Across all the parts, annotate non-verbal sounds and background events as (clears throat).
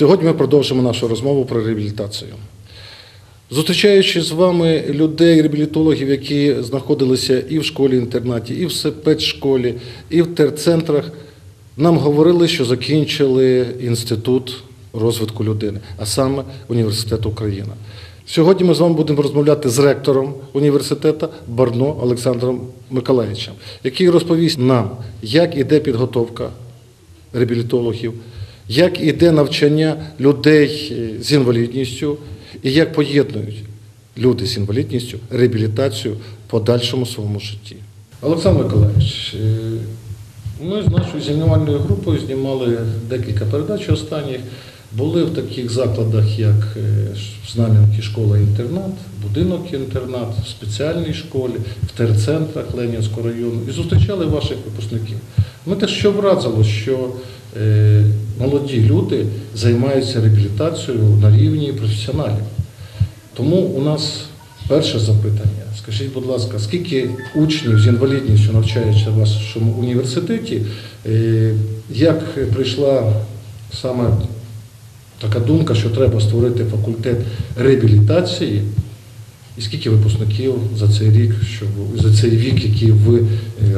Сьогодні ми продовжимо нашу розмову про реабілітацію. Зустрічаючи з вами людей, реабілітологів, які знаходилися і в школі-інтернаті, і в спецшколі, і в терцентрах, нам говорили, що закінчили інститут розвитку людини, а саме університет Україна. Сьогодні ми з вами будемо розмовляти з ректором університету Барно Олександром Миколаївичем, який розповість нам, як іде підготовка реабілітологів, як іде навчання людей е, з інвалідністю і як поєднують люди з інвалідністю реабілітацію в подальшому своєму житті. Олександр Миколаївич, е, ми з нашою знімальною групою знімали декілька передач останніх. Були в таких закладах, як е, Знам'янки школа-інтернат, будинок-інтернат, в спеціальній школі, в терцентрах Ленінського району і зустрічали ваших випускників. Ми те, що вразило, що молоді люди займаються реабілітацією на рівні професіоналів. Тому у нас перше запитання. Скажіть, будь ласка, скільки учнів з інвалідністю навчаються в вашому університеті? Е, Як прийшла саме така думка, що треба створити факультет реабілітації? І скільки випускників за цей рік, що за цей вік, який ви е,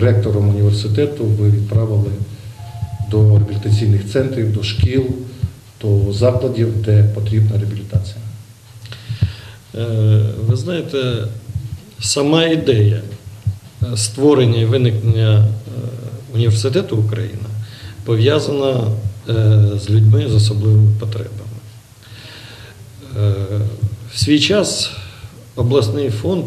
ректором університету ви відправили до реабілітаційних центрів, до шкіл, до закладів, де потрібна реабілітація? Е, Ви знаєте, сама ідея е, створення і виникнення е, університету Україна пов'язана з людьми з особливими потребами. В свій час обласний фонд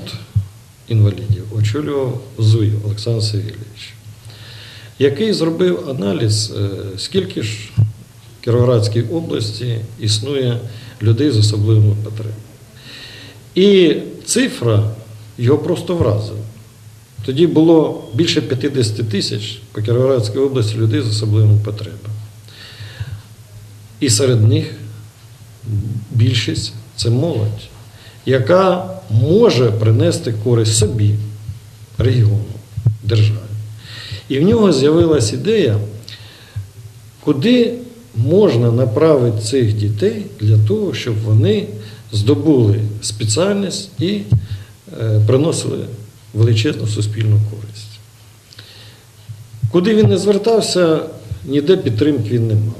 інвалідів очолював Зуй Олександр Савільович, який зробив аналіз, е, скільки ж в Кіровоградській області існує людей з особливими потребами. І цифра його просто вразила. Тоді було більше 50 тисяч по Кіровоградській області людей з особливими потребами. І серед них більшість це молодь, яка може принести користь собі, регіону, державі. І в нього з'явилась ідея, куди можна направити цих дітей для того, щоб вони здобули спеціальність і е, приносили величезну суспільну користь. Куди він не звертався, ніде підтримки він не мав.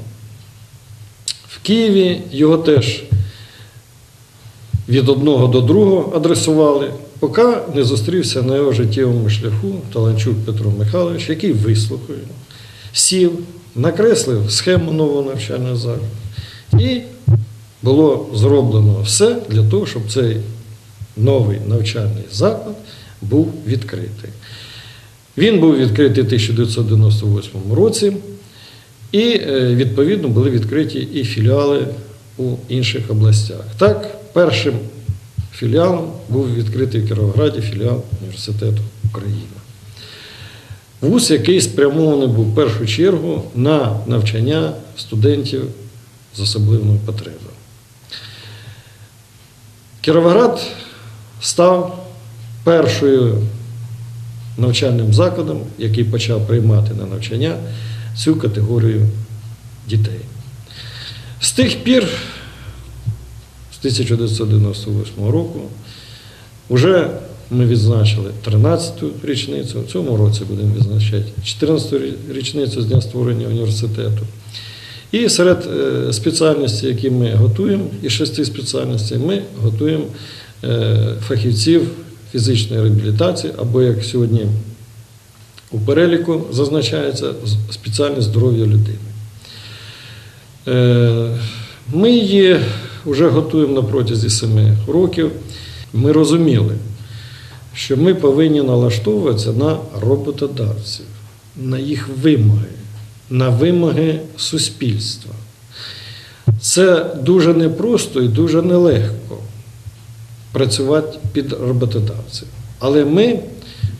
В Києві його теж від одного до другого адресували, поки не зустрівся на його життєвому шляху Таланчук Петро Михайлович, який вислухав, його, сів, накреслив схему нового навчального закладу. І було зроблено все для того, щоб цей новий навчальний заклад був відкритий. Він був відкритий в 1998 році, і е, відповідно були відкриті і філіали у інших областях. Так, першим філіалом був відкритий в Кіровограді філіал Університету України. Вуз, який спрямований був в першу чергу на навчання студентів з особливими потребами. Кіровоград став першою навчальним закладом, який почав приймати на навчання цю категорію дітей. З тих пір, з 1998 року, вже ми відзначили 13-ту річницю, в цьому році будемо відзначати 14-ту річницю з дня створення університету. І серед е, спеціальностей, які ми готуємо, і шести спеціальностей, ми готуємо е, фахівців фізичної реабілітації, або як сьогодні у переліку зазначається спеціальність здоров'я людини. Е, Ми її вже готуємо на протязі семи років. Ми розуміли, що ми повинні налаштовуватися на роботодавців, на їх вимоги, на вимоги суспільства. Це дуже непросто і дуже нелегко працювати під роботодавців. Але ми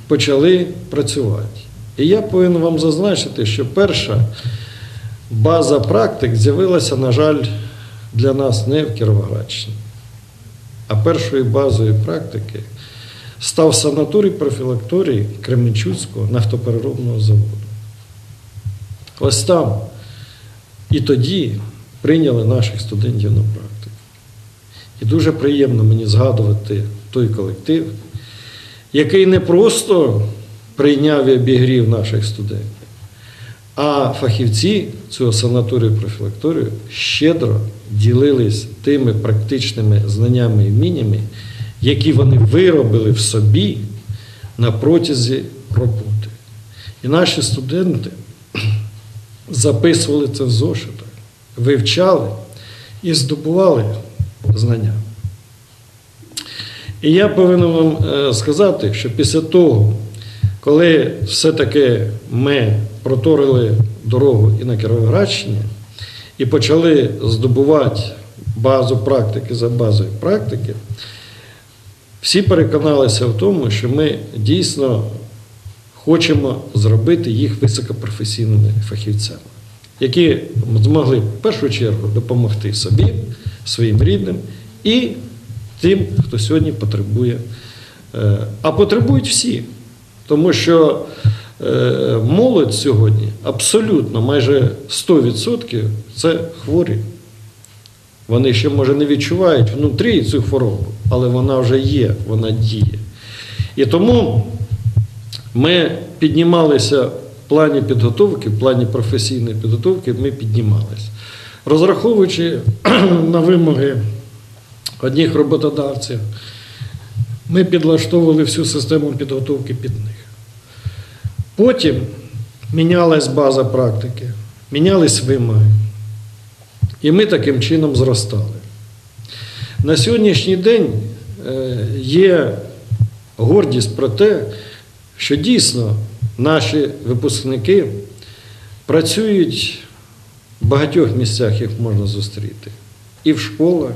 почали працювати. І я повинен вам зазначити, що перша база практик з'явилася, на жаль, для нас не в Кіровоградщині. А першою базою практики став санаторій профілакторій Кременчуцького нафтопереробного заводу. Ось там і тоді прийняли наших студентів на практику. І дуже приємно мені згадувати той колектив, який не просто прийняв і обігрів наших студентів, а фахівці цього санаторію профілакторію щедро ділились тими практичними знаннями і вміннями, які вони виробили в собі на протязі роботи. І наші студенти записували це в зошитах, вивчали і здобували знання. І я повинен вам е, сказати, що після того, коли все-таки ми проторили дорогу і на Кіровоградщині, і почали здобувати базу практики за базою практики, всі переконалися в тому, що ми дійсно хочемо зробити їх високопрофесійними фахівцями, які змогли в першу чергу допомогти собі, своїм рідним і тим, хто сьогодні потребує. Е, А потребують всі. Тому що молодь сьогодні абсолютно майже 100% це хворі. Вони ще, може, не відчувають внутрі цю хворобу, але вона вже є, вона діє. І тому ми піднімалися в плані підготовки, в плані професійної підготовки, ми піднімалися. Розраховуючи (clears throat) на вимоги одних роботодавців, ми підлаштовували всю систему підготовки під них. Потім мінялась база практики, мінялись вимоги. І ми таким чином зростали. На сьогоднішній день е, є гордість про те, що дійсно наші випускники працюють в багатьох місцях, їх можна зустріти. І в школах,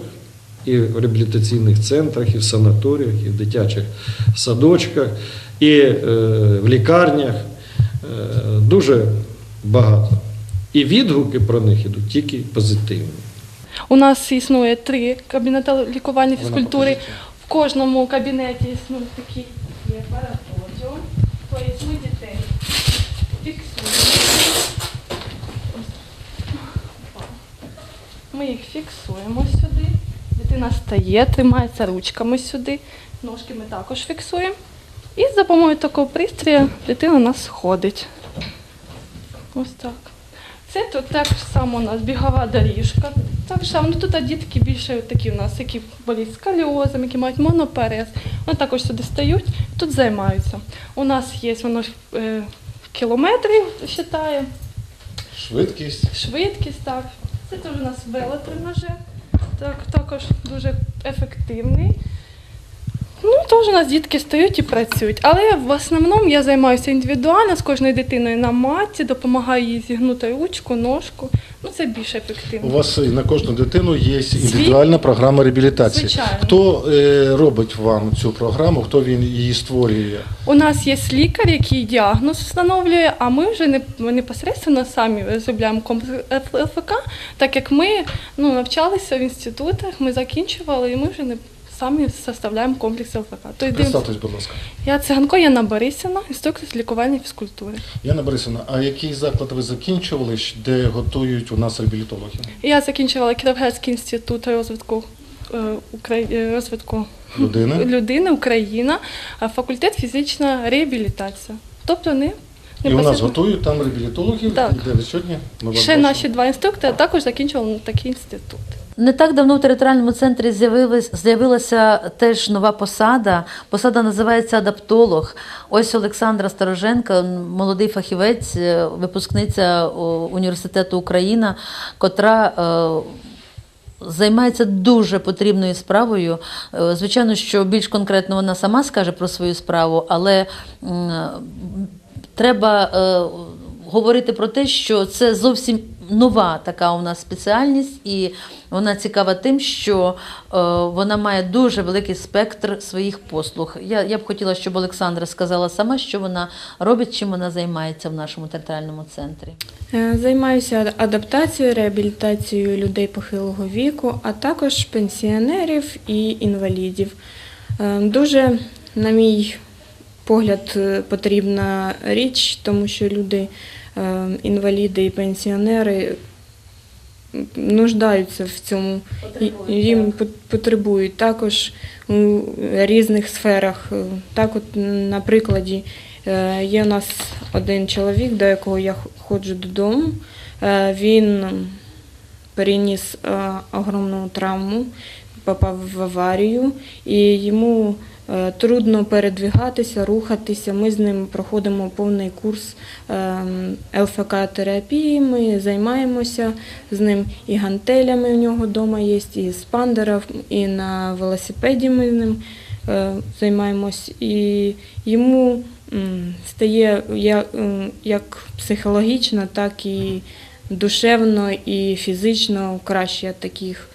і в реабілітаційних центрах, і в санаторіях, і в дитячих садочках, і е, в лікарнях. Е, дуже багато. І відгуки про них ідуть тільки позитивні. У нас існує три кабінети лікування фізкультури. В кожному кабінеті існує такий є параподіум. Тобто ми дітей фіксуємо. Ми їх фіксуємо сюди. Дитина стає, тримається ручками сюди. Ножки ми також фіксуємо. І за допомогою такого пристрою дитина у нас ходить. Ось так. Це тут так само у нас бігова доріжка. Так само, ну тут дітки більше такі у нас, які болять сколіозом, які мають моноперез. Вони також сюди стають, тут займаються. У нас є воно е, кілометрів вважає, Швидкість. швидкість, так. Це теж у нас велотренажер, так, також дуже ефективний. Теж у нас дітки стають і працюють. Але в основному я займаюся індивідуально з кожною дитиною на маті, допомагаю їй зігнути ручку, ножку. Ну, це більш У вас на кожну дитину є індивідуальна програма реабілітації. Звичайно. Хто е, робить вам цю програму, хто він її створює? У нас є лікар, який діагноз встановлює, а ми вже не ми непосередньо самі розробляємо комплекс ЛФК, так як ми ну, навчалися в інститутах, ми закінчували, і ми вже не самі составляємо комплекс дивимося- Представтесь, будь ласка. я циганко Яна Борисівна, інструктор з лікування фізкультури. Яна Борисовна, а який заклад ви закінчували, де готують у нас реабілітологів? Я закінчувала Кіровоградський інститут розвитку е, е, розвитку Людини? людини, Україна, а факультет фізична реабілітація. Тобто не, І у нас готують там реабілітологів, Так. де ви сьогодні? Ми Ще наші два інструктори також закінчували такий інститут. Не так давно в територіальному центрі з'явилася теж нова посада. Посада називається адаптолог. Ось Олександра Староженка, молодий фахівець, е, випускниця університету Україна, котра. е, Займається дуже потрібною справою. Е, Звичайно, що більш конкретно вона сама скаже про свою справу, але треба говорити про те, що це зовсім нова така у нас спеціальність, і вона цікава тим, що е, вона має дуже великий спектр своїх послуг. Я, я б хотіла, щоб Олександра сказала сама, що вона робить, чим вона займається в нашому територіальному центрі. Е, Займаюся адаптацією, реабілітацією людей похилого віку, а також пенсіонерів і інвалідів. Е, Дуже, на мій погляд, потрібна річ, тому що люди, інваліди і пенсіонери нуждаються в цьому, їм пот- потребують також у різних сферах. Е, Так, от на прикладі е, є у нас один чоловік, до якого я ходжу додому. Е, Він переніс е, огромну травму, попав в аварію, і йому е, трудно передвигатися, рухатися. Ми з ним проходимо повний курс ЛФК-терапії. Ми займаємося з ним і гантелями у нього вдома є, і спандером, і на велосипеді ми з ним е, займаємось. І йому стає як, психологічно, так і душевно і фізично краще таких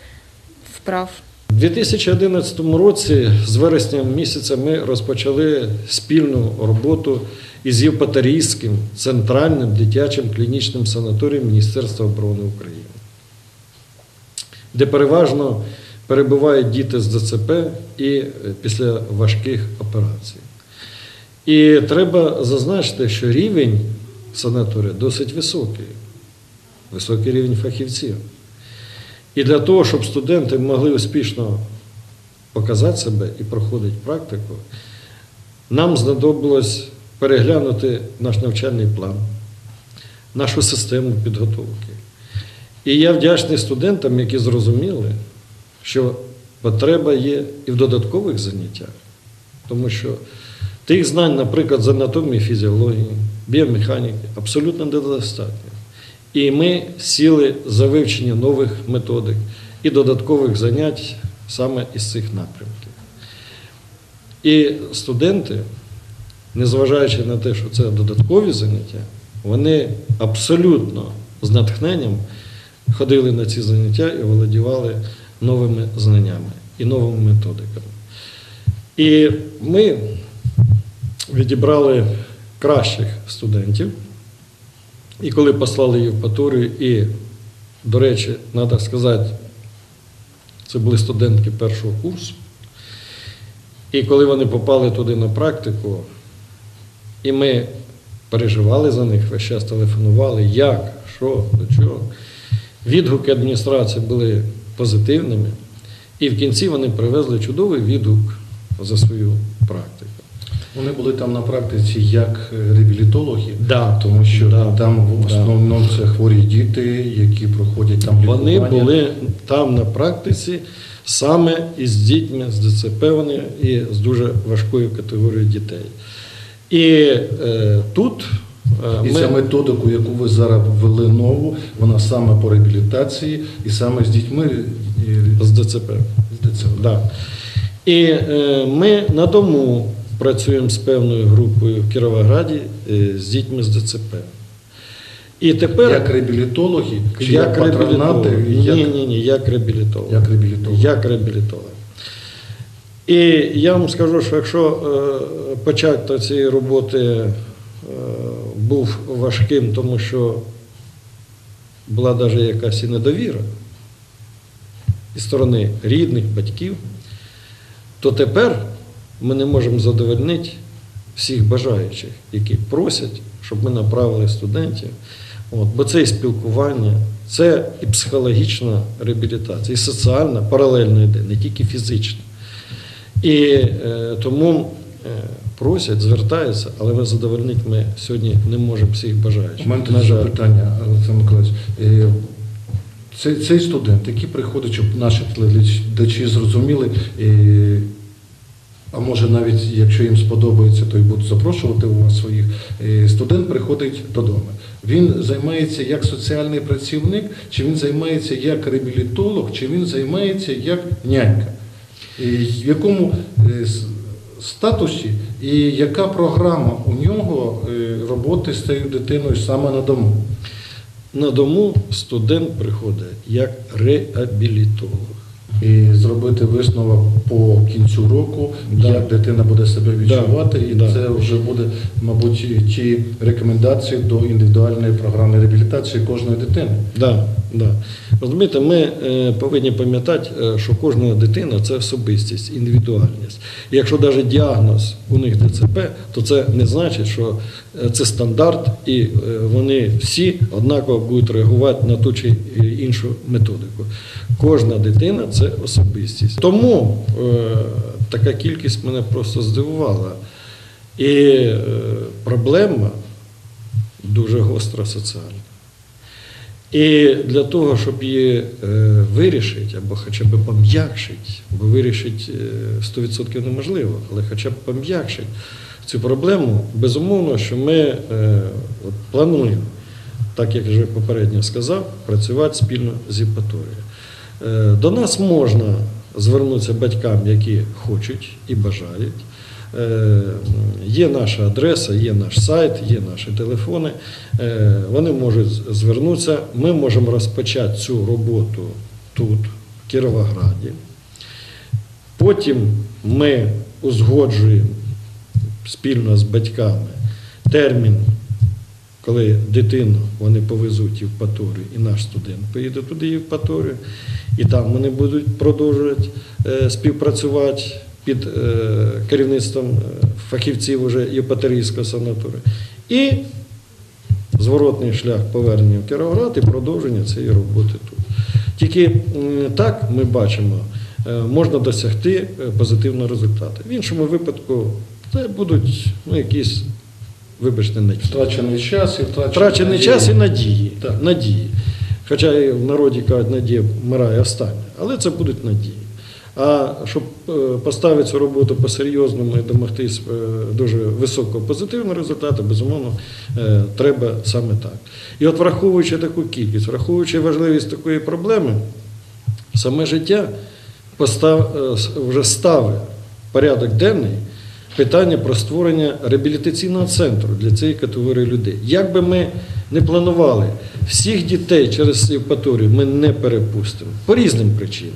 вправ. У 2011 році, з вересня місяця, ми розпочали спільну роботу із Євпаторійським центральним дитячим клінічним санаторієм Міністерства оборони України, де переважно перебувають діти з ДЦП і е, після важких операцій. І треба зазначити, що рівень санаторія досить високий, високий рівень фахівців. І для того, щоб студенти могли успішно показати себе і проходити практику, нам знадобилось переглянути наш навчальний план, нашу систему підготовки. І я вдячний студентам, які зрозуміли, що потреба є і в додаткових заняттях, тому що тих знань, наприклад, з анатомії, фізіології, біомеханіки, абсолютно недостатньо. І ми сіли за вивчення нових методик і додаткових занять саме із цих напрямків. І студенти, незважаючи на те, що це додаткові заняття, вони абсолютно з натхненням ходили на ці заняття і володівали новими знаннями і новими методиками. І ми відібрали кращих студентів. І коли послали Євпаторію, і, до речі, треба сказати, це були студентки першого курсу. І коли вони попали туди на практику, і ми переживали за них, весь час телефонували, як, що, до чого. Відгуки адміністрації були позитивними, і в кінці вони привезли чудовий відгук за свою практику. Вони були там на практиці як е, реабілітологи, Да, тому що да, там в да. основному це хворі діти, які проходять там Вони лікування. були там на практиці саме із дітьми з ДЦП вони і з дуже важкою категорією дітей. І е, тут е, І ми, ця методику, яку ви зараз ввели нову, вона саме по реабілітації і саме з дітьми і з ДЦП. з ДЦП. Да. І е, ми на дому працюємо з певною групою в Кіровограді е, з дітьми з ДЦП. І тепер Як реабілітологи, чи як, патронати, як, Ні, ні, ні, як реабілітолог. як реабілітологи. Як реабілітолог. І я вам скажу, що якщо е, початок цієї роботи е, був важким, тому що була навіть якась і недовіра із сторони рідних, батьків, то тепер ми не можемо задовольнити всіх бажаючих, які просять, щоб ми направили студентів. От, бо це і спілкування, це і психологічна реабілітація, і соціальна паралельно йде, не тільки фізична. І е, тому е, просять, звертаються, але ми задовольнити ми сьогодні не можемо всіх бажаючих. У мене На питання, Олександр Миколаївич. Е, Цей, цей студент, який приходить, щоб наші глядачі зрозуміли, е, а може навіть, якщо їм сподобається, то й будуть запрошувати у вас своїх. е, Студент приходить додому. Він займається як соціальний працівник, чи він займається як реабілітолог, чи він займається як нянька. В якому е, статусі і яка програма у нього е, роботи з цією дитиною саме на дому? На дому студент приходить як реабілітолог. І зробити висновок по кінцю року, Да. як дитина буде себе відчувати, і Да. це вже буде, мабуть, ті рекомендації до індивідуальної програми реабілітації кожної дитини. Да, Да. Розумієте, ми е, повинні пам'ятати, е, що кожна дитина це особистість, індивідуальність. І якщо навіть діагноз у них ДЦП, то це не значить, що е, це стандарт, і вони всі однаково будуть реагувати на ту чи іншу методику. Кожна дитина це особистість. Тому така кількість мене просто здивувала. І проблема дуже гостра соціальна. І для того, щоб її е, вирішити, або хоча б пом'якшити, бо вирішити е, 100% неможливо, але хоча б пом'якшити цю проблему, безумовно, що ми е, от плануємо, так як вже попередньо сказав, працювати спільно з Євпаторією. Е, До нас можна звернутися батькам, які хочуть і бажають. Е, Є наша адреса, є наш сайт, є наші телефони. Е, Вони можуть звернутися. Ми можемо розпочати цю роботу тут, в Кіровограді. Потім ми узгоджуємо спільно з батьками термін, коли дитину вони повезуть в Євпаторію, і наш студент поїде туди в Євпаторію, і там вони будуть продовжувати е, співпрацювати під е, керівництвом е, фахівців уже Євпаторійського санаторію. І зворотний шлях повернення в Кіровоград і продовження цієї роботи тут. Тільки так ми бачимо, е, можна досягти позитивного результату. В іншому випадку це будуть ну, якісь, вибачте, надії. Втрачений час і втрачений, Втрачений час і надії. Так. надії. Хоча і в народі кажуть, надія вмирає остання, але це будуть надії. А щоб е, поставити цю роботу по-серйозному і домогтись е, дуже високого позитивного результату, безумовно, е, треба саме так. І от враховуючи таку кількість, враховуючи важливість такої проблеми, саме життя постав, вже ставить порядок денний питання про створення реабілітаційного центру для цієї категорії людей. Як би ми не планували, всіх дітей через Євпаторію ми не перепустимо по різним причинам.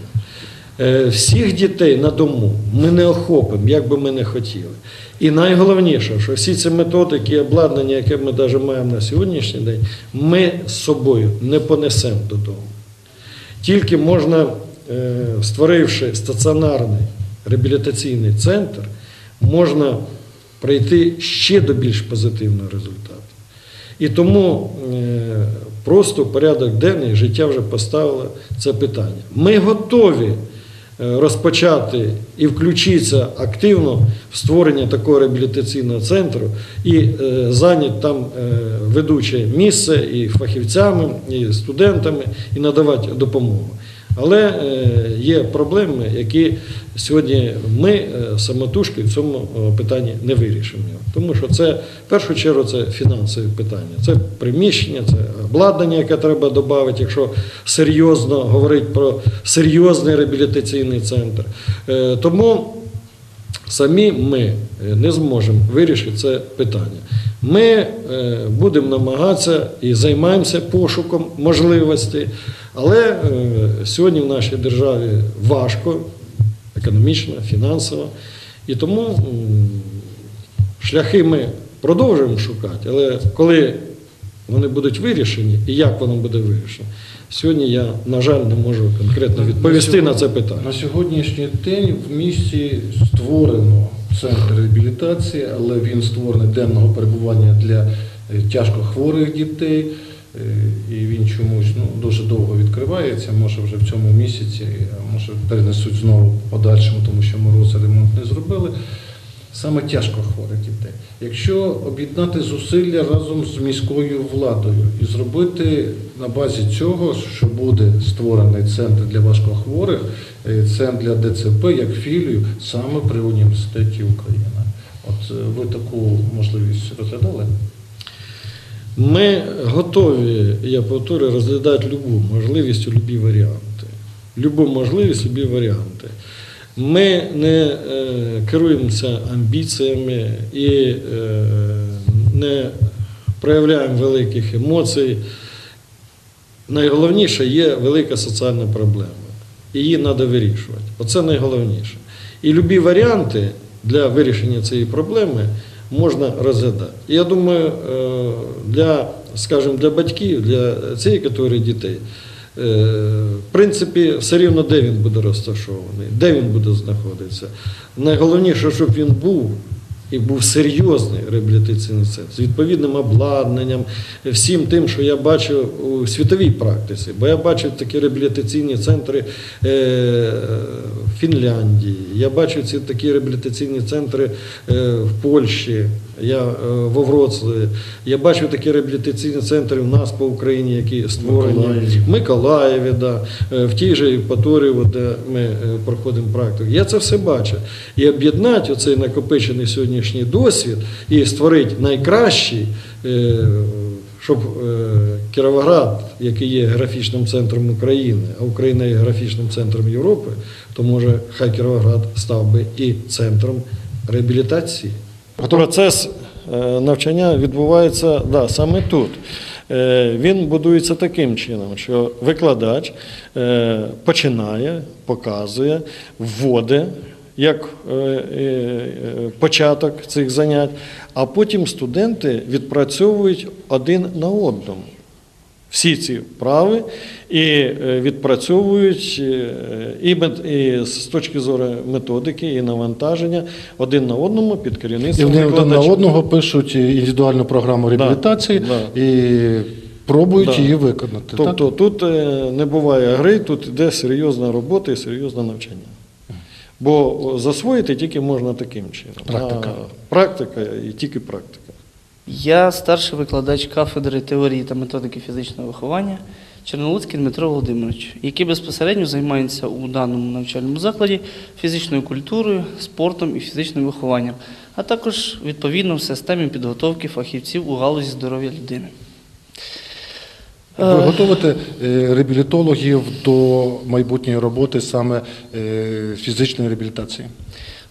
Е, Всіх дітей на дому ми не охопимо, як би ми не хотіли. І найголовніше, що всі ці методики і обладнання, яке ми навіть маємо на сьогоднішній день, ми з собою не понесемо додому. Тільки можна, е, створивши стаціонарний реабілітаційний центр, можна прийти ще до більш позитивного результату. І тому е, просто порядок денний життя вже поставило це питання. Ми готові розпочати і включитися активно в створення такого реабілітаційного центру і е, зайняти там е, ведуче місце і фахівцями, і студентами, і надавати допомогу. Але е, є проблеми, які сьогодні ми е, самотужки в цьому е, питанні не вирішимо. Тому що це в першу чергу це фінансові питання, це приміщення, це обладнання, яке треба додати, якщо серйозно говорити про серйозний реабілітаційний центр. Тому самі ми е, не зможемо вирішити це питання. Ми е, будемо намагатися і займаємося пошуком можливостей, але е, сьогодні в нашій державі важко, економічно, фінансово. І тому шляхи ми продовжуємо шукати, але коли вони будуть вирішені і як воно буде вирішено, сьогодні я, на жаль, не можу конкретно відповісти на це питання. На сьогоднішній день в місті створено центр реабілітації, але він створений денного перебування для е, тяжко хворих дітей. Е, І він чомусь ну, дуже довго відкривається, може вже в цьому місяці, може перенесуть знову подальшому, тому що морози ремонт не зробили. Саме тяжко хворих дітей. Якщо об'єднати зусилля разом з міською владою і зробити на базі цього, що буде створений центр для важкохворих, е, центр для ДЦП як філію саме при університеті Україна. От е, ви таку можливість розглядали? Ми готові, я повторюю, розглядати любу можливість, любі варіанти. Любу можливість, любі варіанти. Ми не е, керуємося амбіціями і е, не проявляємо великих емоцій. Найголовніше є велика соціальна проблема. Її треба вирішувати. Оце найголовніше. І любі варіанти для вирішення цієї проблеми можна розглядати. Я думаю, е, для, скажімо, для батьків, для цієї категорії дітей в принципі, все рівно де він буде розташований, де він буде знаходитися. Найголовніше, щоб він був. І був серйозний реабілітаційний центр з відповідним обладнанням, всім тим, що я бачу у світовій практиці. Бо я бачив такі реабілітаційні центри е, Фінляндії, я бачив ці такі реабілітаційні центри е, в Польщі, я е, во Вроцлаві. Я бачив такі реабілітаційні центри в нас по Україні, які створені в Миколаєві, да, е, в тій же Євпаторії, де ми проходимо практику. Я це все бачив. І об'єднати оцей накопичений сьогоднішній досвід і створити найкращий, щоб Кіровоград, який є графічним центром України, а Україна є графічним центром Європи, то може хай Кіровоград став би і центром реабілітації. Процес е, навчання відбувається да, саме тут. Е, Він будується таким чином, що викладач е, починає, показує, вводить як початок цих занять, а потім студенти відпрацьовують один на одному всі ці вправи і е, відпрацьовують е, і, і з точки зору методики і навантаження один на одному під І керівництвом вони один на одного пишуть індивідуальну програму реабілітації да. і пробують Да. її виконати. Тобто так? тут е, не буває гри, тут йде серйозна робота і серйозне навчання. Бо засвоїти тільки можна таким чином. Практика. А практика і тільки практика. Я старший викладач кафедри теорії та методики фізичного виховання Чернолуцький Дмитро Володимирович, який безпосередньо займається у даному навчальному закладі фізичною культурою, спортом і фізичним вихованням, а також відповідно в системі підготовки фахівців у галузі здоров'я людини. Ви Е, готуєте е, реабілітологів до майбутньої роботи саме е, фізичної реабілітації?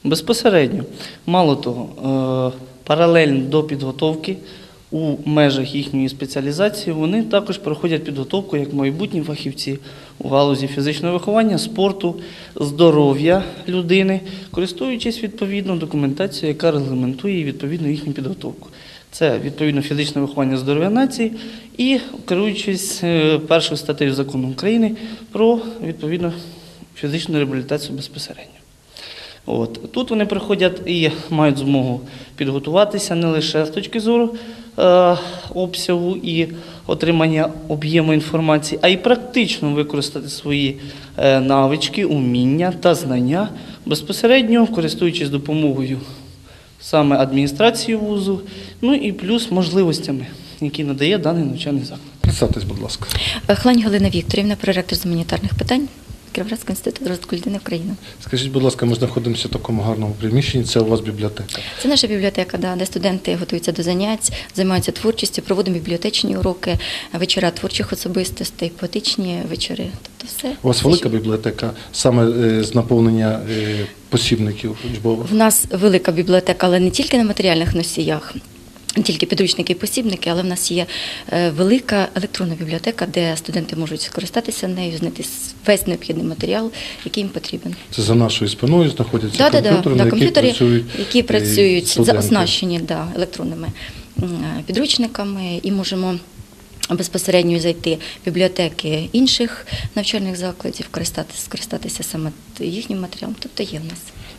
Безпосередньо, мало того, е, паралельно до підготовки у межах їхньої спеціалізації вони також проходять підготовку як майбутні фахівці у галузі фізичного виховання, спорту, здоров'я людини, користуючись відповідно документацією, яка регламентує відповідно їхню підготовку. Це відповідно фізичне виховання здоров'я нації і керуючись е, першою статтею закону України про відповідно фізичну реабілітацію безпосередньо. От. Тут вони приходять і мають змогу підготуватися не лише з точки зору е, обсягу і отримання об'єму інформації, а й практично використати свої е, навички, уміння та знання безпосередньо користуючись допомогою саме адміністрації вузу, ну і плюс можливостями, які надає даний навчальний заклад. Представтесь, будь ласка. Хлань Галина Вікторівна, проректор з гуманітарних питань Кіровоградського інституту розвитку людини України. Скажіть, будь ласка, ми знаходимося в такому гарному приміщенні, це у вас бібліотека. Це наша бібліотека, да, де студенти готуються до занять, займаються творчістю, проводимо бібліотечні уроки, вечора творчих особистостей, поетичні вечори. Тобто все. У вас велика бібліотека саме е, з наповнення е, посібників учбових? В нас велика бібліотека, але не тільки на матеріальних носіях. Не тільки підручники і посібники, але в нас є е, велика електронна бібліотека, де студенти можуть скористатися нею, знайти весь необхідний матеріал, який їм потрібен. Це за нашою спиною знаходяться Да, да, да, да, на комп'ютери, яких працюють, які е, працюють студенти. оснащені да, електронними підручниками, і можемо безпосередньо зайти в бібліотеки інших навчальних закладів, користатися, скористатися саме їхнім матеріалом. Тобто є в нас.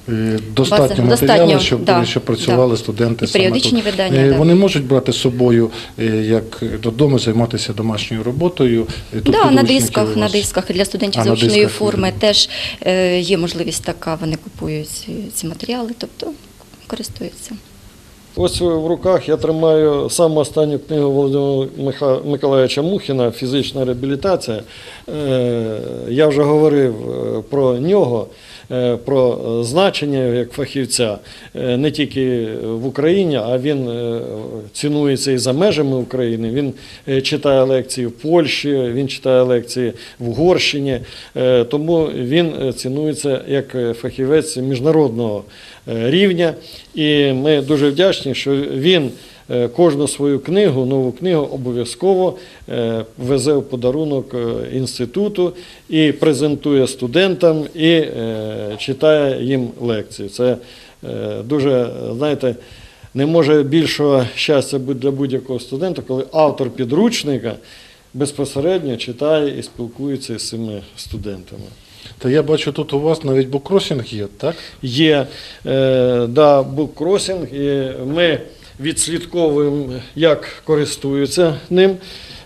Е, Достатньо База- матеріалу, щоб, да, щоб працювали да. студенти І саме тут. видання, Е, да. Вони можуть брати з собою е, як додому, займатися домашньою роботою. Тут да, на дисках, на дисках для студентів А, заочної форми теж є можливість така, вони купують ці, матеріали, тобто користуються. Ось в руках я тримаю саму останню книгу Володимира Миколаївича Мухіна Фізична реабілітація. Я вже говорив про нього, про е, значення як фахівця е, не тільки в Україні, а він е, цінується і за межами України. Він читає лекції в Польщі, він читає лекції в Угорщині, тому він цінується як фахівець міжнародного рівня. І ми дуже вдячні, що він е, кожну свою книгу, нову книгу обов'язково е, везе в подарунок е, інституту і презентує студентам і е, читає їм лекції. Це е, дуже, знаєте, не може більшого щастя бути для будь-якого студента, коли автор підручника безпосередньо читає і спілкується з цими студентами. Та я бачу, тут у вас навіть буккросінг є, так? Є е, да, буккросінг, і ми відслідковуємо, як користуються ним.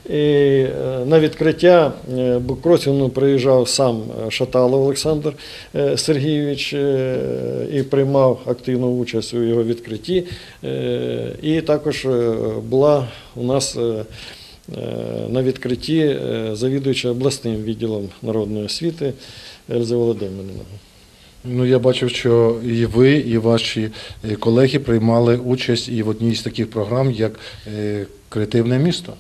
І е, на відкриття е, буккросінгу приїжджав сам е, Шаталов Олександр Сергійович і приймав активну участь у його відкритті. І також була у нас на відкритті завідуюча обласним відділом народної освіти Ельза Володимирівна. Ну, я бачив, що і ви, і ваші е, колеги приймали участь і в одній з таких програм, як е, Креативне місто.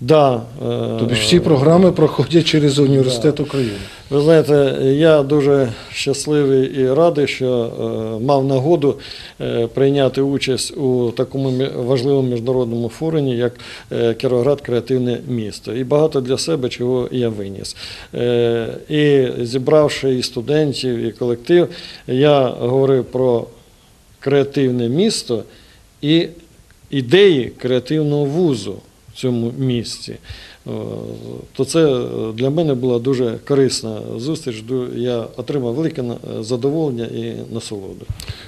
Да, е, Тобто всі програми проходять через університет України. Ви знаєте, я дуже щасливий і радий, що е, мав нагоду е, прийняти участь у такому важливому міжнародному форумі, як е, Кіровоград Креативне місто. І багато для себе чого я виніс. Е, І зібравши і студентів, і колектив, я говорив про креативне місто і ідеї креативного вузу в цьому місті. О, То це е, для мене була дуже корисна зустріч. Я отримав велике задоволення і насолоду.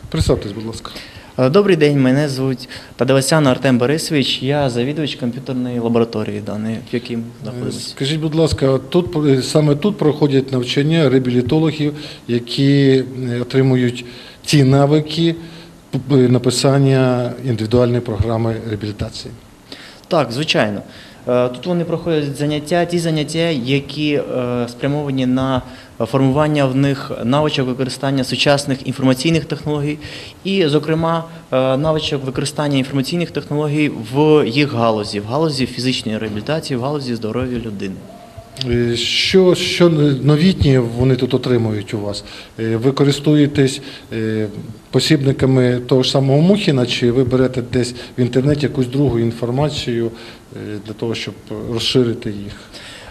Представтесь, будь ласка. Е, Добрий день, мене звуть Падавасян Артем Борисович. Я завідувач комп'ютерної лабораторії даної, в якій ми знаходимося. Скажіть, будь ласка, тут е, саме тут проходять навчання реабілітологів, які е, отримують ті навики е, написання індивідуальної програми реабілітації. Так, звичайно. Е, Тут вони проходять заняття, ті заняття, які е, спрямовані на формування в них навичок використання сучасних інформаційних технологій, і, зокрема, е, навичок використання інформаційних технологій в їх галузі, в галузі фізичної реабілітації, в галузі здоров'я людини. Е, Що, що новітні вони тут отримують у вас? Е, Ви користуєтесь е, посібниками того ж самого Мухіна, чи ви берете десь в інтернеті якусь другу інформацію для того, щоб розширити їх?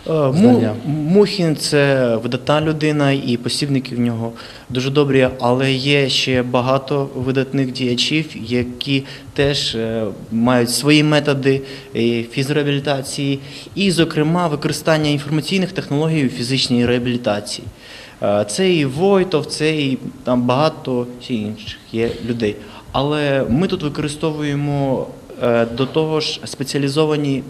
Е, Знання. Мухін це видатна людина, і посібники в нього дуже добрі, але є ще багато видатних діячів, які теж е, мають свої методи е, фізреабілітації, і, зокрема, використання інформаційних технологій у фізичній реабілітації. Це і Войтов, це і там багато інших є людей. Але ми тут використовуємо до того ж спеціалізовані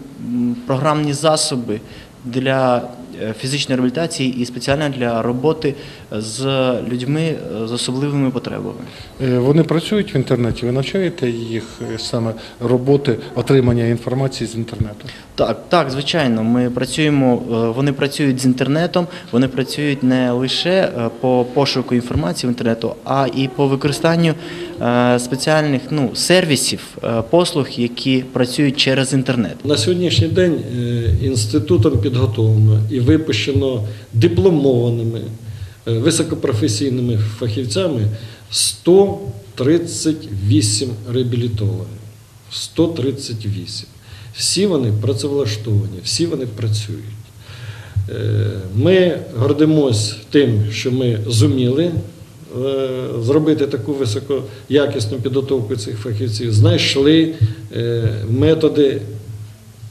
програмні засоби для е, фізичної реабілітації і спеціально для роботи з людьми з особливими потребами. Е, Вони працюють в інтернеті, ви навчаєте їх е, саме роботи, отримання інформації з інтернету? Так, так, звичайно, ми працюємо, е, вони працюють з інтернетом, вони працюють не лише по пошуку інформації в інтернету, а і по використанню спеціальних ну, сервісів, послуг, які працюють через інтернет. На сьогоднішній день інститутом підготовлено і випущено дипломованими високопрофесійними фахівцями 138 реабілітологів. 138. Всі вони працевлаштовані, всі вони працюють. Е, Ми гордимось тим, що ми зуміли е, зробити таку високоякісну підготовку цих фахівців, знайшли е, методи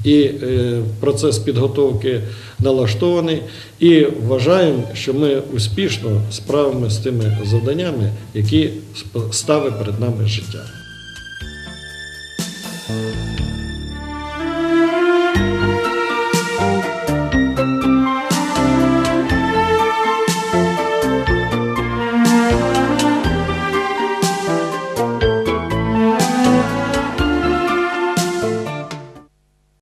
і е, процес підготовки налаштований. І вважаємо, що ми успішно справимося з тими завданнями, які ставить перед нами життя.